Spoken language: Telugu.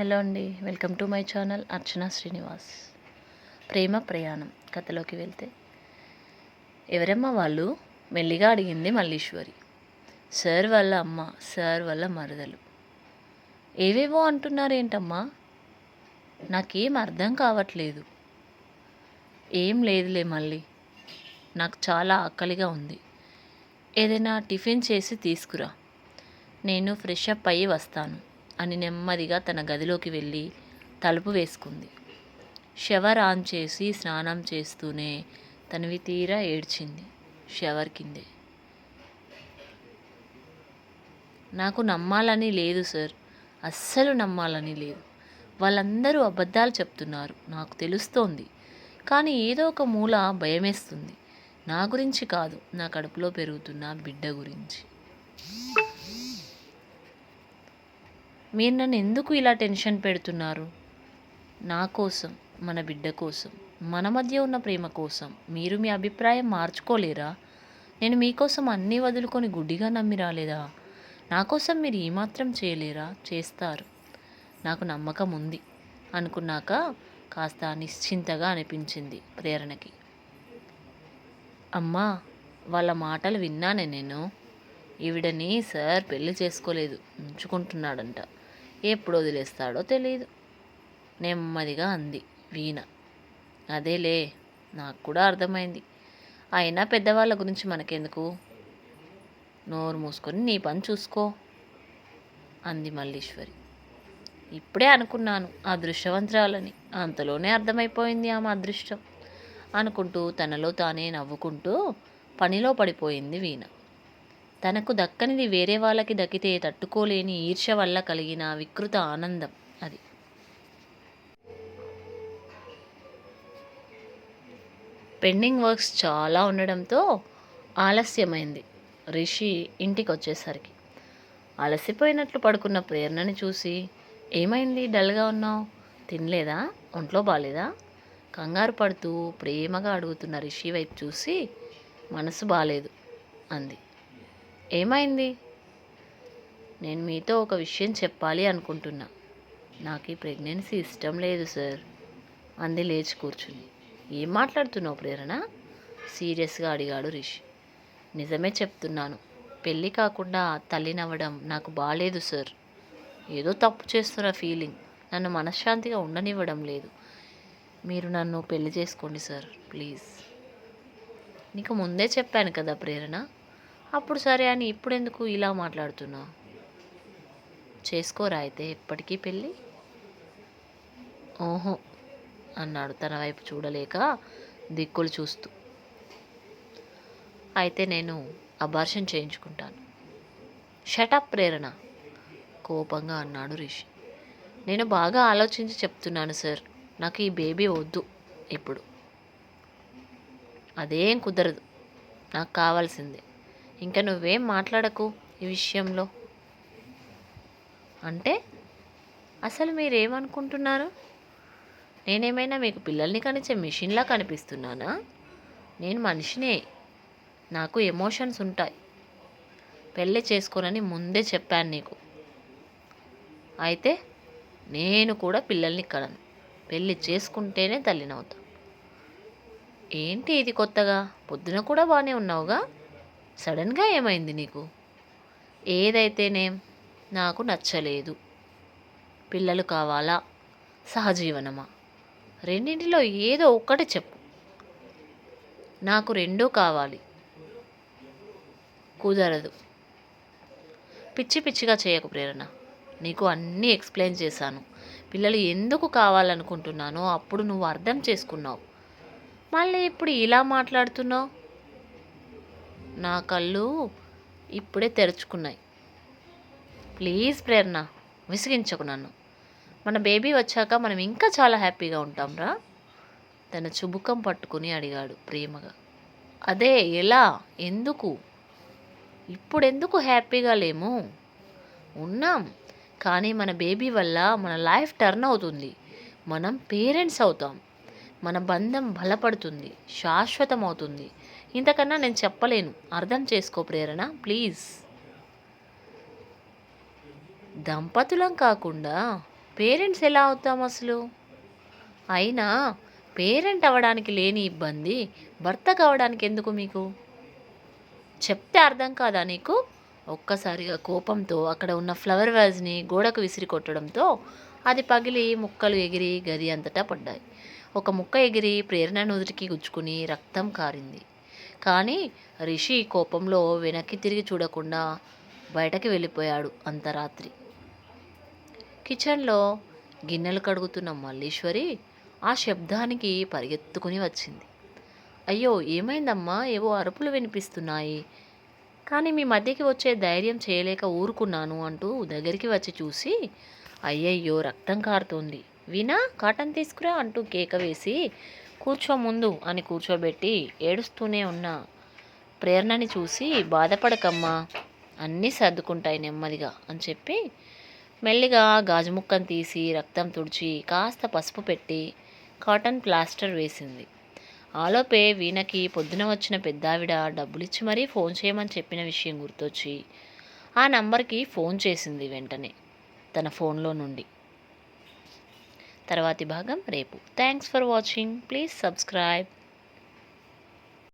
హలో అండి welcome to my channel Archana Srinivas. ప్రేమ ప్రయాణం కథలోకి వెళ్తే. ఎవరమ్మా వాళ్ళు? మెల్లిగా అడిగింది మల్లీశ్వరి. సార్ వాళ్ళ అమ్మ సార్ వాళ్ళ మరదలు. ఏవేవో అంటున్నారేంటమ్మా? నాకేం అర్థం కావట్లేదు. ఏం లేదులే మళ్ళీ. నాకు చాలా ఆకలిగా ఉంది. ఏదైనా టిఫిన్ చేసి తీసుకురా. నేను ఫ్రెష్ అప్ అయ్యి వస్తాను. అని నెమ్మదిగా తన గదిలోకి వెళ్ళి తలుపు వేసుకుంది. షవర్ ఆన్ చేసి స్నానం చేస్తూనే తనవి తీరా ఏడ్చింది షవర్ కిందే. నాకు నమ్మాలని లేదు సార్. అస్సలు నమ్మాలని లేదు. వాళ్ళందరూ అబద్ధాలు చెప్తున్నారు. నాకు తెలుస్తోంది. కానీ ఏదో ఒక మూల భయమేస్తుంది. నా గురించి కాదు. నా కడుపులో పెరుగుతున్న బిడ్డ గురించి. మీరు నన్ను ఎందుకు ఇలా టెన్షన్ పెడుతున్నారు? నా కోసం మన బిడ్డ కోసం మన మధ్య ఉన్న ప్రేమ కోసం మీరు మీ అభిప్రాయం మార్చుకోలేరా? నేను మీకోసం అన్నీ వదులుకొని గుడ్డిగా నమ్మి రాలేదా? నా కోసం మీరు ఏమాత్రం చేయలేరా? చేస్తారు. నాకు నమ్మకం ఉంది అనుకున్నాక కాస్త నిశ్చింతగా అనిపించింది ప్రేరణకి. అమ్మా వాళ్ళ మాటలు విన్నానే నేను. ఈవిడని సార్ పెళ్ళి చేసుకోలేదు ఉంచుకుంటున్నాడంట. ఎప్పుడు వదిలేస్తాడో తెలియదు నెమ్మదిగా అంది వీణ. అదేలే నాకు కూడా అర్థమైంది. అయినా పెద్దవాళ్ళ గురించి మనకెందుకు? నోరు మూసుకొని నీ పని చూసుకో అంది మల్లీశ్వరి. ఇప్పుడే అనుకున్నాను అదృష్టవంతురాలని. అంతలోనే అర్థమైపోయింది ఆమె అదృష్టం. అనుకుంటూ తనలో తానే నవ్వుకుంటూ పనిలో పడిపోయింది వీణ. తనకు దక్కనిది వేరే వాళ్ళకి దక్కితే తట్టుకోలేని ఈర్ష్య వల్ల కలిగిన వికృత ఆనందం అది. పెండింగ్ వర్క్స్ చాలా ఉండడంతో ఆలస్యమైంది. రిషి ఇంటికి వచ్చేసరికి అలసిపోయినట్లు పడుకున్న ప్రేరణని చూసి ఏమైంది? డల్గా ఉన్నావు? తినలేదా? ఒంట్లో బాగాలేదా కంగారు పడుతూ ప్రేమగా అడుగుతున్న రిషి వైపు చూసి మనసు బాగాలేదు అంది. ఏమైంది? నేను మీతో ఒక విషయం చెప్పాలి అనుకుంటున్నా. నాకు ఈ ప్రెగ్నెన్సీ ఇష్టం లేదు సార్. అంది లేచి కూర్చుని. ఏం మాట్లాడుతున్నావు ప్రేరణ? సీరియస్గా అడిగాడు రిషి. నిజమే చెప్తున్నాను. పెళ్ళి కాకుండా తల్లినవ్వడం నాకు బాగాలేదు సార్. ఏదో తప్పు చేస్తున్న ఫీలింగ్. నన్ను మనశ్శాంతిగా ఉండనివ్వడం లేదు. మీరు నన్ను పెళ్ళి చేసుకోండి సార్. ప్లీజ్. నీకు ముందే చెప్పాను కదా ప్రేరణ? అప్పుడు సరే అని ఇప్పుడు ఎందుకు ఇలా మాట్లాడుతున్నావు చేసుకోరా అయితే ఎప్పటికీ పెళ్ళి? ఓహో అన్నాడు తన వైపు చూడలేక దిక్కులు చూస్తూ. అయితే నేను అబార్షన్ చేయించుకుంటాను. షటప్ ప్రేరణ కోపంగా అన్నాడు రిషి. నేను బాగా ఆలోచించి చెప్తున్నాను సార్. నాకు ఈ బేబీ వద్దు ఇప్పుడు. అదేం కుదరదు. నాకు కావాల్సిందే. ఇంకా నువ్వేం మాట్లాడకు ఈ విషయంలో. అంటే అసలు మీరేమనుకుంటున్నారు? నేనేమైనా మీకు పిల్లల్ని కనిచే మిషన్లా కనిపిస్తున్నానా? నేను మనిషినే. నాకు ఎమోషన్స్ ఉంటాయి. పెళ్ళి చేసుకోనని ముందే చెప్పాను నీకు. అయితే నేను కూడా పిల్లల్ని కడను పెళ్ళి చేసుకుంటేనే తల్లినవుతా. ఏంటి ఇది కొత్తగా? పొద్దున కూడా బాగానే ఉన్నావుగా? సడన్గా ఏమైంది నీకు? ఏదైతేనేం నాకు నచ్చలేదు. పిల్లలు కావాలా? సహజీవనమా? రెండింటిలో ఏదో ఒక్కటి చెప్పు. నాకు రెండూ కావాలి. కుదరదు. పిచ్చి పిచ్చిగా చేయకు ప్రేరణ. నీకు అన్నీ ఎక్స్ప్లెయిన్ చేశాను. పిల్లలు ఎందుకు కావాలనుకుంటున్నానో అప్పుడు నువ్వు అర్థం చేసుకున్నావు. మళ్ళీ ఇప్పుడు ఇలా మాట్లాడుతున్నావు? నా కళ్ళు ఇప్పుడే తెరుచుకున్నాయి. ప్లీజ్ ప్రేరణ విసిగించకు నన్ను. మన బేబీ వచ్చాక మనం ఇంకా చాలా హ్యాపీగా ఉంటాంరా తన చుబుకం పట్టుకుని అడిగాడు ప్రేమగా. అదే ఎలా ఎందుకు? ఇప్పుడు ఎందుకు హ్యాపీగా లేము? ఉన్నాం కానీ మన బేబీ వల్ల మన లైఫ్ టర్న్ అవుతుంది. మనం పేరెంట్స్ అవుతాం. మన బంధం బలపడుతుంది శాశ్వతం అవుతుంది ఇంతకన్నా నేను చెప్పలేను. అర్థం చేసుకో ప్రేరణ ప్లీజ్. దంపతులం కాకుండా పేరెంట్స్ ఎలా అవుతాం అసలు? అయినా పేరెంట్ అవ్వడానికి లేని ఇబ్బంది భర్త కావడానికి ఎందుకు మీకు? చెప్తే అర్థం కాదా నీకు? ఒక్కసారిగా కోపంతో అక్కడ ఉన్న ఫ్లవర్ వాజ్ని గోడకు విసిరి కొట్టడంతో అది పగిలి ముక్కలు ఎగిరి గది అంతటా పడ్డాయి. ఒక ముక్క ఎగిరి ప్రేరణ నుదుటికి గుచ్చుకుని రక్తం కారింది. కానీ రిషి కోపంలో వెనక్కి తిరిగి చూడకుండా బయటకి వెళ్ళిపోయాడు అంతరాత్రి. కిచెన్లో గిన్నెలు కడుగుతున్న మల్లీశ్వరి ఆ శబ్దానికి పరిగెత్తుకుని వచ్చింది. అయ్యో ఏమైందమ్మా? ఏవో అరుపులు వినిపిస్తున్నాయి. కానీ మీ మధ్యకి వచ్చే ధైర్యం చేయలేక ఊరుకున్నాను అంటూ దగ్గరికి వచ్చి చూసి అయ్యయ్యో రక్తం కారుతోంది. వినా కాటన్ తీసుకురా అంటూ కేక వేసి కూర్చో ముందు అని కూర్చోబెట్టి ఏడుస్తూనే ఉన్న. ప్రేరణని చూసి బాధపడకమ్మా అన్నీ సర్దుకుంటాయి నెమ్మదిగా అని చెప్పి మెల్లిగా గాజు ముక్కను తీసి రక్తం తుడిచి కాస్త పసుపు పెట్టి కాటన్ ప్లాస్టర్ వేసింది. ఆలోపే వీణకి పొద్దున వచ్చిన పెద్దావిడ డబ్బులిచ్చి మరీ ఫోన్ చేయమని చెప్పిన విషయం గుర్తొచ్చి ఆ నంబర్కి ఫోన్ చేసింది వెంటనే తన ఫోన్లో నుండి. తర్వాతి భాగం రేపు. Thanks for watching please subscribe